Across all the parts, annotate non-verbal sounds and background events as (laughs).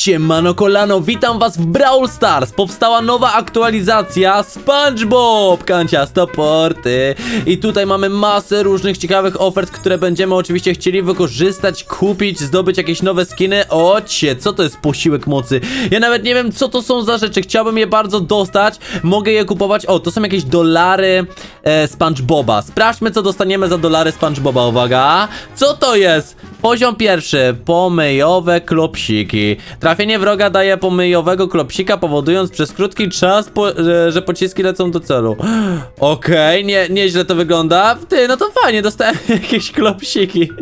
Siemano kolano, witam was w Brawl Stars! Powstała nowa aktualizacja SpongeBob! Kanciasto porty! I tutaj mamy masę różnych ciekawych ofert, które będziemy oczywiście chcieli wykorzystać, kupić, zdobyć jakieś nowe skiny. Ocie, co to jest posiłek mocy? Ja nawet nie wiem, co to są za rzeczy. Chciałbym je bardzo dostać. Mogę je kupować. O, to są jakieś dolary e, SpongeBoba. Sprawdźmy, co dostaniemy za dolary SpongeBoba. Uwaga! Co to jest? Poziom pierwszy. Pomyjowe klopsiki. Trafienie wroga daje pomyjowego klopsika, powodując przez krótki czas, po, że, pociski lecą do celu. (gasps) Okej, nie, nieźle to wygląda. Ty, no to fajnie, dostałem (laughs) jakieś klopsiki.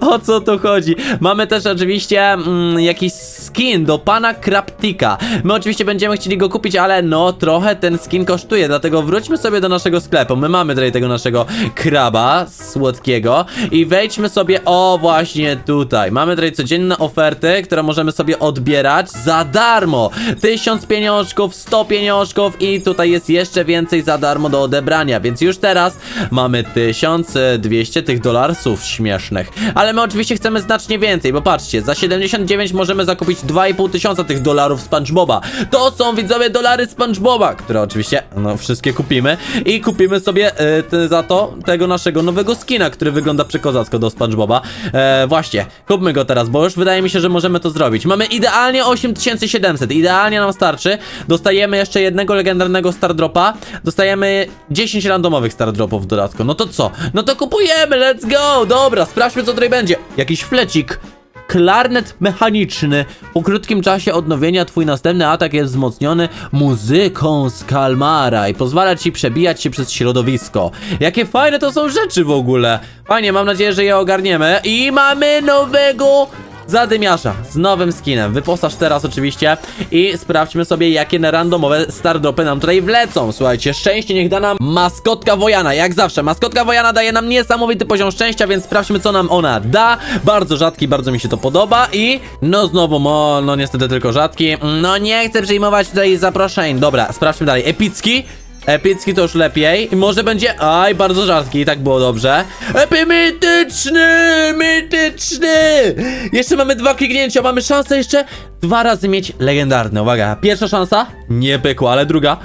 O co tu chodzi? Mamy też oczywiście mm, jakiś skin do pana Kraptika. My oczywiście będziemy chcieli go kupić, ale no trochę ten skin kosztuje, dlatego wróćmy sobie do naszego sklepu. My mamy tutaj tego naszego kraba słodkiego i wejdźmy sobie, o właśnie tutaj. Mamy tutaj codzienne oferty, które możemy sobie odbierać za darmo. 1000 pieniążków, 100 pieniążków i tutaj jest jeszcze więcej za darmo do odebrania, więc już teraz mamy 1200 tych dolarsów śmiesznych. Ale my oczywiście chcemy znacznie więcej, bo patrzcie, za 79 możemy zakupić 2,5 tysiąca tych dolarów SpongeBoba. To są widzowie dolary SpongeBoba, które oczywiście, no wszystkie kupimy i kupimy sobie e, za to tego naszego nowego skina, który wygląda przekozacko do SpongeBoba. E, właśnie, kupmy go teraz, bo już wydaje mi się, że możemy to zrobić. Mamy idealnie 8700, idealnie nam starczy. Dostajemy jeszcze jednego legendarnego Stardropa, dostajemy 10 randomowych Stardropów w dodatku. No to co? No to kupujemy, let's go! Dobra, sprawdźmy co tutaj będzie. Jakiś flecik. Klarnet mechaniczny. Po krótkim czasie odnowienia twój następny atak jest wzmocniony muzyką z kalmara i pozwala ci przebijać się przez środowisko. Jakie fajne to są rzeczy w ogóle. Fajnie, mam nadzieję, że je ogarniemy. I mamy nowego zadymiarza z nowym skinem. Wyposaż teraz oczywiście i sprawdźmy sobie, jakie randomowe stardropy nam tutaj wlecą. Słuchajcie, szczęście niech da nam maskotka Wojana. Jak zawsze, maskotka Wojana daje nam niesamowity poziom szczęścia, więc sprawdźmy, co nam ona da. Bardzo rzadki, bardzo mi się to podoba i no znowu, mo, no niestety tylko rzadki. No nie chcę przyjmować tutaj zaproszeń. Dobra, sprawdźmy dalej. Epicki. Epicki to już lepiej. I może będzie. Aj, bardzo rzadki, tak było dobrze. Epimityczny! Mityczny! Jeszcze mamy dwa kliknięcia, mamy szansę jeszcze dwa razy mieć legendarny. Uwaga, pierwsza szansa? Nie pykła, ale druga.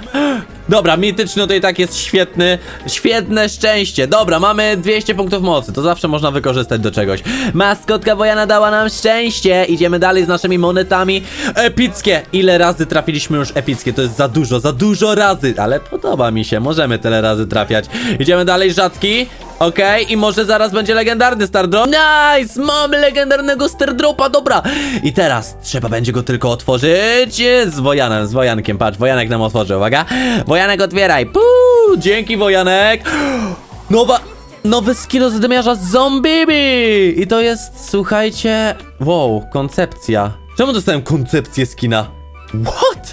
Dobra, mityczny i tak jest świetny, świetne szczęście. Dobra, mamy 200 punktów mocy, to zawsze można wykorzystać do czegoś. Maskotka Wojana dała nam szczęście. Idziemy dalej z naszymi monetami. Epickie! Ile razy trafiliśmy już epickie? To jest za dużo, za dużo razy, ale podoba mi się, możemy tyle razy trafiać. Idziemy dalej, rzadki. Okej, i może zaraz będzie legendarny Stardrop. Nice! Mamy legendarnego Stardropa, dobra! I teraz trzeba będzie go tylko otworzyć z Wojanem, z Wojankiem. Patrz, Wojanek nam otworzy, uwaga. Wojanek, otwieraj. Puu, dzięki, Wojanek. Nowa, nowy skill z dymiarza Zombibi! I to jest, słuchajcie... Wow, koncepcja. Czemu dostałem koncepcję skina? What?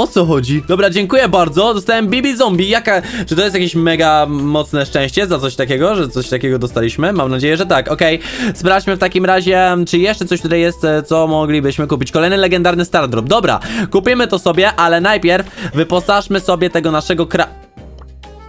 O co chodzi? Dobra, dziękuję bardzo. Dostałem Bibi Zombie. Jaka. Czy to jest jakieś mega mocne szczęście za coś takiego, że coś takiego dostaliśmy? Mam nadzieję, że tak. Okej. Sprawdźmy w takim razie, czy jeszcze coś tutaj jest, e, co moglibyśmy kupić. Kolejny legendarny Stardrop. Dobra, kupimy to sobie, ale najpierw wyposażmy sobie tego naszego kra.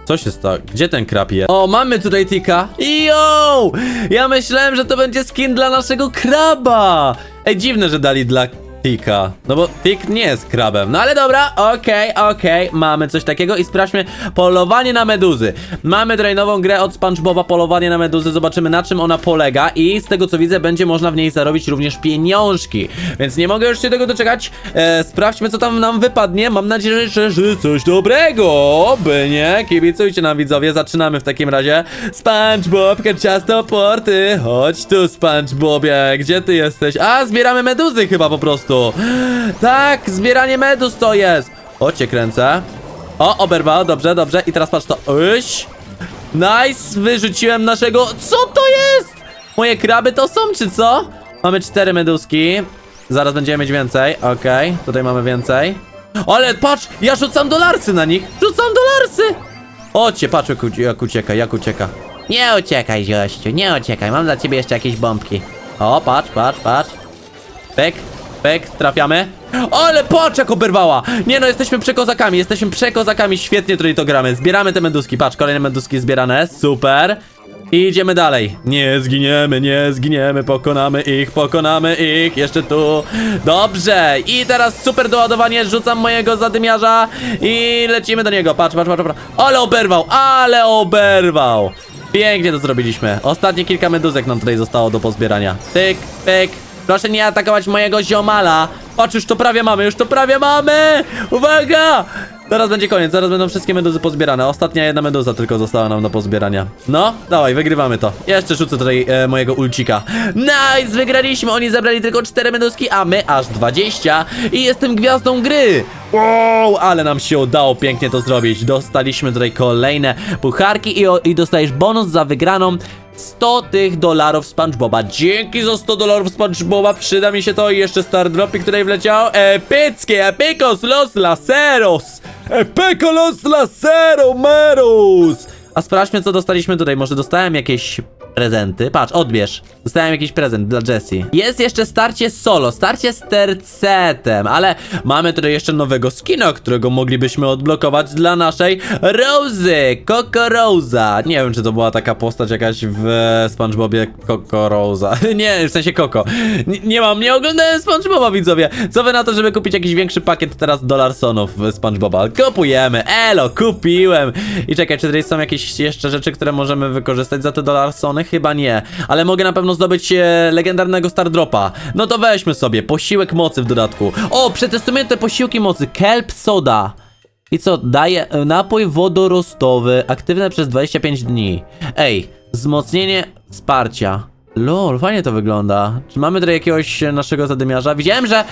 Co się stało? Gdzie ten krab jest? O, mamy tutaj Tika. Yo! Ja myślałem, że to będzie skin dla naszego kraba. Ej, dziwne, że dali dla Tika. No bo Tik nie jest krabem. No ale dobra, okej, okej. Mamy coś takiego i sprawdźmy polowanie na meduzy. Mamy tutaj nową grę od SpongeBoba, polowanie na meduzy. Zobaczymy na czym ona polega i z tego co widzę będzie można w niej zarobić również pieniążki. Więc nie mogę już się tego doczekać. E, sprawdźmy co tam nam wypadnie. Mam nadzieję, że, że coś dobrego. By nie? Kibicujcie nam widzowie. Zaczynamy w takim razie. SpongeBob, ciasto porty. Chodź tu SpongeBobie. Gdzie ty jesteś? A, zbieramy meduzy chyba po prostu. Tak, zbieranie meduz to jest. O, cię kręcę. O, oberwał, dobrze, dobrze. I teraz patrz to. Uś. Nice, wyrzuciłem naszego... Co to jest? Moje kraby to są, czy co? Mamy cztery meduski. Zaraz będziemy mieć więcej. Okej, tutaj mamy więcej. Ale patrz, ja rzucam dolarsy na nich. Rzucam dolarsy. Ocie, patrz jak, jak ucieka, jak ucieka. Nie uciekaj, ziościu, nie uciekaj. Mam dla ciebie jeszcze jakieś bombki. O, patrz, patrz, patrz. Pyk, pyk, trafiamy. Ale patrz jak oberwała! Nie no, jesteśmy przekozakami, jesteśmy przekozakami, świetnie tutaj to gramy. Zbieramy te meduski, patrz, kolejne meduski zbierane, super. I idziemy dalej. Nie zginiemy, nie zginiemy, pokonamy ich, pokonamy ich, jeszcze tu. Dobrze, i teraz super doładowanie, rzucam mojego zadymiarza i lecimy do niego. Patrz, patrz, patrz, patrz. Ale oberwał, ale oberwał. Pięknie to zrobiliśmy. Ostatnie kilka meduzek nam tutaj zostało do pozbierania. Tyk, pyk. Proszę nie atakować mojego ziomala. Patrz, już to prawie mamy, już to prawie mamy. Uwaga! Zaraz będzie koniec, zaraz będą wszystkie meduzy pozbierane. Ostatnia jedna meduza tylko została nam do pozbierania. No, dawaj, wygrywamy to. Jeszcze rzucę tutaj e, mojego ulcika. Nice, wygraliśmy! Oni zebrali tylko 4 meduzki, a my aż 20. I jestem gwiazdą gry. Wow, ale nam się udało pięknie to zrobić. Dostaliśmy tutaj kolejne pucharki i, o, i dostajesz bonus za wygraną 100 tych dolarów SpongeBoba. Dzięki za 100 dolarów SpongeBoba. Przyda mi się to i jeszcze Star Dropy, który wleciał. Epickie, epicos los laceros. Epico los meros. A sprawdźmy, co dostaliśmy tutaj. Może dostałem jakieś prezenty. Patrz, odbierz. Dostałem jakiś prezent dla Jessie. Jest jeszcze starcie solo, starcie z tercetem, ale mamy tutaj jeszcze nowego skina, którego moglibyśmy odblokować dla naszej Rozy, Coco Rosa. Nie wiem, czy to była taka postać jakaś w SpongeBobie Coco Rosa. (laughs) nie, w sensie Coco. Nie, nie mam, nie oglądałem SpongeBoba, widzowie. Co wy na to, żeby kupić jakiś większy pakiet teraz dolarsonów SpongeBoba? Kupujemy, elo, kupiłem. I czekaj, czy tutaj są jakieś jeszcze rzeczy, które możemy wykorzystać za te dolarsony? Chyba nie, ale mogę na pewno zdobyć e, legendarnego Stardropa. No to weźmy sobie, posiłek mocy w dodatku. O, przetestujemy te posiłki mocy, Kelp Soda. I co, daje napój wodorostowy, aktywny przez 25 dni. Ej, wzmocnienie wsparcia. Lol, fajnie to wygląda. Czy mamy tutaj jakiegoś naszego zadymiarza? Widziałem, że...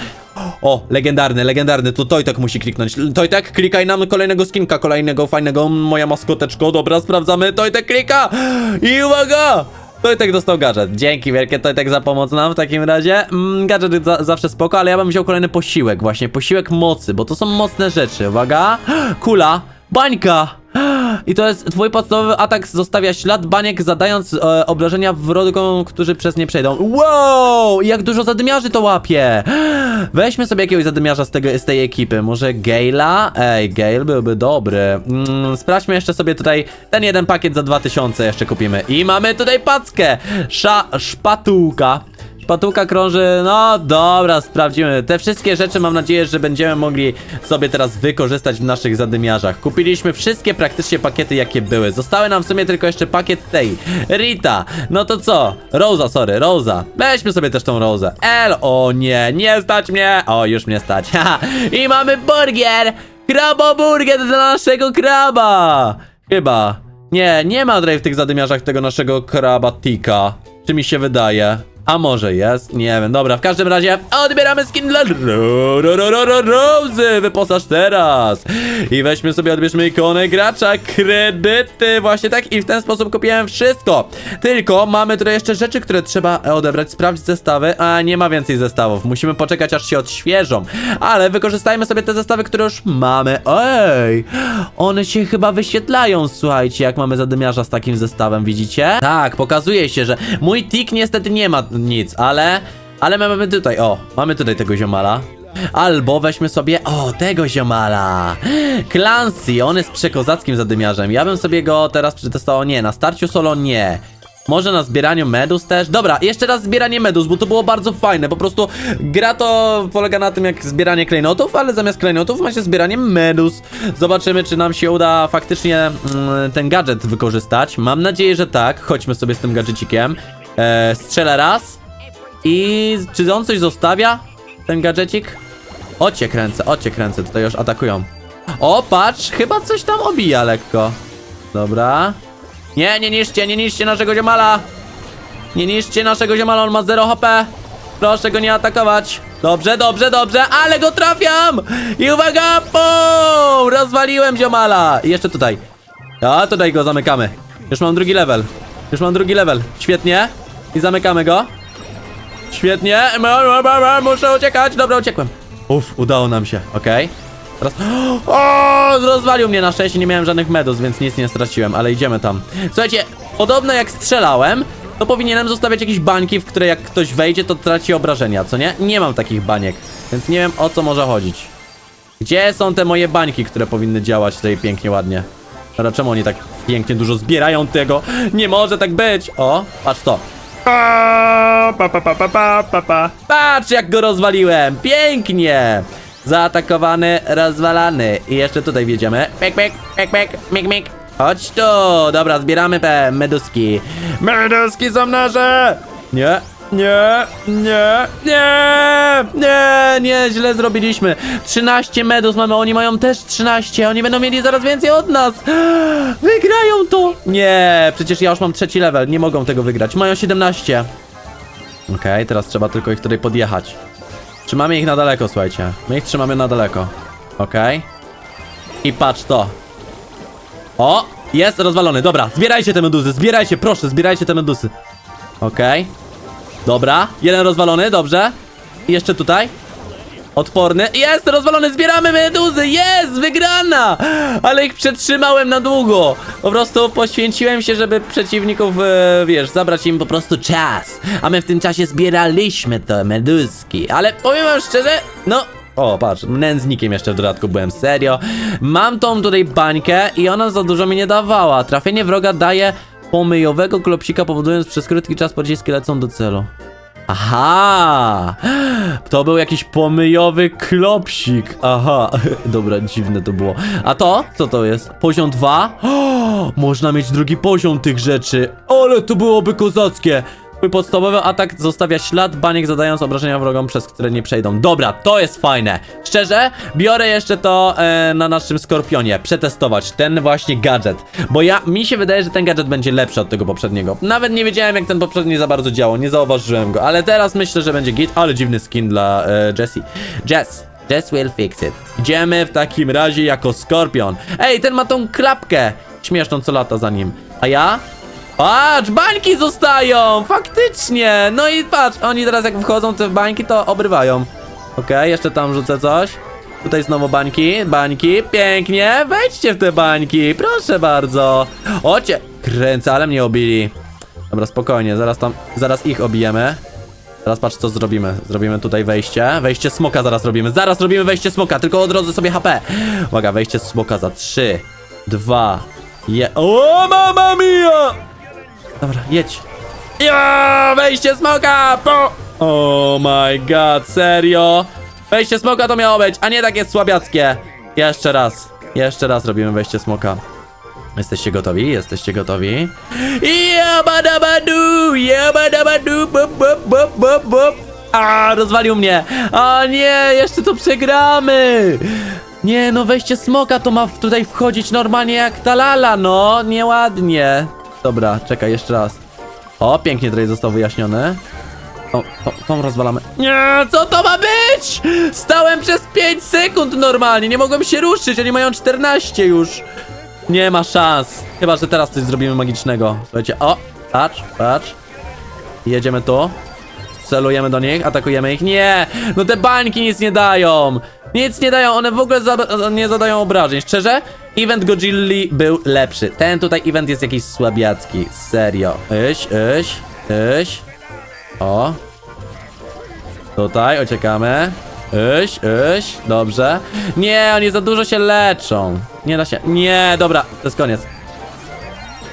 O, legendarny, legendarny, to Tojtek musi kliknąć. Tojtek, klikaj nam kolejnego skinka, kolejnego fajnego, moja maskoteczko. Dobra, sprawdzamy, Tojtek klika! I uwaga! Tojtek dostał gadżet. Dzięki wielkie Tojtek za pomoc nam w takim razie. Mm, gadżet za, zawsze spoko, ale ja bym wziął kolejny posiłek, właśnie posiłek mocy, bo to są mocne rzeczy. Uwaga, (gasps) kula, bańka. I to jest twój podstawowy atak zostawia ślad baniek zadając e, obrażenia wrogom, którzy przez nie przejdą. Wow! Jak dużo zadymiarzy to łapie! Weźmy sobie jakiegoś zadymiarza z, tego, z tej ekipy. Może Gale'a? Ej, Gale byłby dobry. Mm, sprawdźmy jeszcze sobie tutaj ten jeden pakiet za 2000 jeszcze kupimy. I mamy tutaj packę! Sza, szpatułka. Szpatułka krąży, no dobra, sprawdzimy. Te wszystkie rzeczy mam nadzieję, że będziemy mogli sobie teraz wykorzystać w naszych zadymiarzach. Kupiliśmy wszystkie praktycznie pakiety, jakie były. Zostały nam w sumie tylko jeszcze pakiet tej. Rita, no to co? Rosa, sorry, Rosa. Weźmy sobie też tą Rosę. El, o nie, nie stać mnie. O, już mnie stać. (laughs) I mamy burger! Kraboburger dla naszego kraba! Chyba. Nie, nie ma tutaj w tych zadymiarzach tego naszego krabatika. Czy mi się wydaje? A może jest? Nie wiem, dobra, w każdym razie odbieramy skin dla Ro- Ro- Ro- Ro- Ro- wyposaż teraz. I weźmy sobie, odbierzmy ikonę gracza, kredyty, właśnie tak i w ten sposób kupiłem wszystko, tylko mamy tutaj jeszcze rzeczy, które trzeba odebrać, sprawdzić zestawy, a nie ma więcej zestawów, musimy poczekać aż się odświeżą, ale wykorzystajmy sobie te zestawy, które już mamy, ej, one się chyba wyświetlają, słuchajcie, jak mamy zadymiarza z takim zestawem, widzicie? Tak, pokazuje się, że mój tik niestety nie ma nic, ale... Ale my mamy tutaj, o, mamy tutaj tego ziomala. Albo weźmy sobie, o, tego ziomala. Clancy, on jest przekozackim zadymiarzem. Ja bym sobie go teraz przetestował, nie, na starciu solo nie. Może na zbieraniu medus też? Dobra, jeszcze raz zbieranie medus, bo to było bardzo fajne. Po prostu gra to polega na tym jak zbieranie klejnotów, ale zamiast klejnotów ma się zbieranie medus. Zobaczymy, czy nam się uda faktycznie mm, ten gadżet wykorzystać. Mam nadzieję, że tak. Chodźmy sobie z tym gadżecikiem. E, strzelę raz. I czy on coś zostawia? Ten gadżecik? Ocie kręcę, ocie kręcę, tutaj już atakują. O, patrz, chyba coś tam obija lekko. Dobra. Nie, nie niszcie, nie niszcie naszego ziomala. Nie niszcie naszego ziomala, on ma 0 HP. Proszę go nie atakować. Dobrze, dobrze, dobrze, ale go trafiam! I uwaga, pum! Rozwaliłem ziomala. I jeszcze tutaj. A, tutaj go zamykamy. Już mam drugi level. Już mam drugi level. Świetnie. I zamykamy go. Świetnie. Muszę uciekać. Dobra, uciekłem. Uff, udało nam się. Okej. Teraz... (gasps) O, rozwalił mnie na szczęście, nie miałem żadnych medus, więc nic nie straciłem, ale idziemy tam. Słuchajcie, podobno jak strzelałem, to powinienem zostawiać jakieś bańki, w które jak ktoś wejdzie, to traci obrażenia, co nie? Nie mam takich baniek, więc nie wiem o co może chodzić. Gdzie są te moje bańki, które powinny działać tutaj pięknie, ładnie? Dobra, czemu oni tak pięknie dużo zbierają tego? Nie może tak być! O, patrz to. Pa, pa, pa, pa, pa, pa, pa, pa. Patrz jak go rozwaliłem! Pięknie! Zaatakowany, rozwalany. I jeszcze tutaj wjedziemy. Pek, pek, pek, pek, mik, mik. Chodź tu! Dobra, zbieramy te meduski. Meduski są nasze! Nie, Nie, nie, nie, nie, nie, źle zrobiliśmy. 13 medus mamy, oni mają też 13. Oni będą mieli zaraz więcej od nas. (gasps) Wygrają to! Nie, przecież ja już mam trzeci level, nie mogą tego wygrać. Mają 17. Okej, teraz trzeba tylko ich tutaj podjechać. Trzymamy ich na daleko, słuchajcie. My ich trzymamy na daleko. Okej. I patrz to. O, jest rozwalony. Dobra, zbierajcie te meduzy, zbierajcie, proszę, zbierajcie te medusy. Okej. Dobra, jeden rozwalony, dobrze. I jeszcze tutaj. Odporny. Jest rozwalony, zbieramy meduzy! Jest! Wygrana! Ale ich przetrzymałem na długo. Po prostu poświęciłem się, żeby przeciwników, e, wiesz, zabrać im po prostu czas. A my w tym czasie zbieraliśmy te meduski. Ale powiem wam szczerze, no... O, patrz, nędznikiem jeszcze w dodatku byłem, serio. Mam tą tutaj bańkę i ona za dużo mi nie dawała. Trafienie wroga daje pomyjowego klopsika, powodując przez krótki czas pociski lecą do celu. Aha! To był jakiś pomyjowy klopsik. Aha, (laughs) dobra, dziwne to było. A to? Co to jest? Poziom 2? O, (gasps) można mieć drugi poziom tych rzeczy. Ale to byłoby kozackie. Twój podstawowy atak zostawia ślad baniek zadając obrażenia wrogom, przez które nie przejdą. Dobra, to jest fajne. Szczerze, biorę jeszcze to e, na naszym skorpionie. Przetestować ten właśnie gadżet. Bo ja, mi się wydaje, że ten gadżet będzie lepszy od tego poprzedniego. Nawet nie wiedziałem, jak ten poprzedni za bardzo działał. Nie zauważyłem go. Ale teraz myślę, że będzie git. Ale dziwny skin dla e, Jessie. Jess. Jess will fix it. Idziemy w takim razie jako skorpion. Ej, ten ma tą klapkę. Śmieszną, co lata za nim. A ja? Patrz, bańki zostają! Faktycznie! No i patrz, oni teraz jak wchodzą te bańki, to obrywają. Okej, jeszcze tam rzucę coś. Tutaj znowu bańki, bańki, pięknie, wejdźcie w te bańki, proszę bardzo. Ocie, kręcę, ale mnie obili. Dobra, spokojnie, zaraz tam, zaraz ich obijemy. Teraz patrz co zrobimy. Zrobimy tutaj wejście. Wejście smoka zaraz robimy. Zaraz robimy wejście smoka, tylko odrodzę sobie HP. Uwaga, wejście smoka za 3, 2, je. O, mama mia! Dobra, jedź. Ja, wejście smoka! Po... Oh my god, serio? Wejście smoka to miało być, a nie takie słabiackie. Jeszcze raz. Jeszcze raz robimy wejście smoka. Jesteście gotowi? Jesteście gotowi? Jabadabadu! Jabadabadu! Bup, bup, bup, bup, bup. A, rozwalił mnie! O nie, jeszcze to przegramy! Nie, no wejście smoka to ma tutaj wchodzić normalnie jak ta lala, no, nieładnie. Dobra, czekaj, jeszcze raz. O, pięknie tutaj został wyjaśniony. O, to, tą rozwalamy. Nie, co to ma być? Stałem przez 5 sekund normalnie, nie mogłem się ruszyć, oni mają 14 już. Nie ma szans. Chyba, że teraz coś zrobimy magicznego. Słuchajcie, o, patrz, patrz. Jedziemy tu. Celujemy do nich, atakujemy ich. Nie! No te bańki nic nie dają! Nic nie dają, one w ogóle za nie zadają obrażeń. Szczerze, event Godzilli był lepszy. Ten tutaj event jest jakiś słabiacki. Serio. Iś, iś, iś. O. Tutaj, uciekamy. Iś, iś. Dobrze. Nie, oni za dużo się leczą. Nie da się. Nie, dobra, to jest koniec.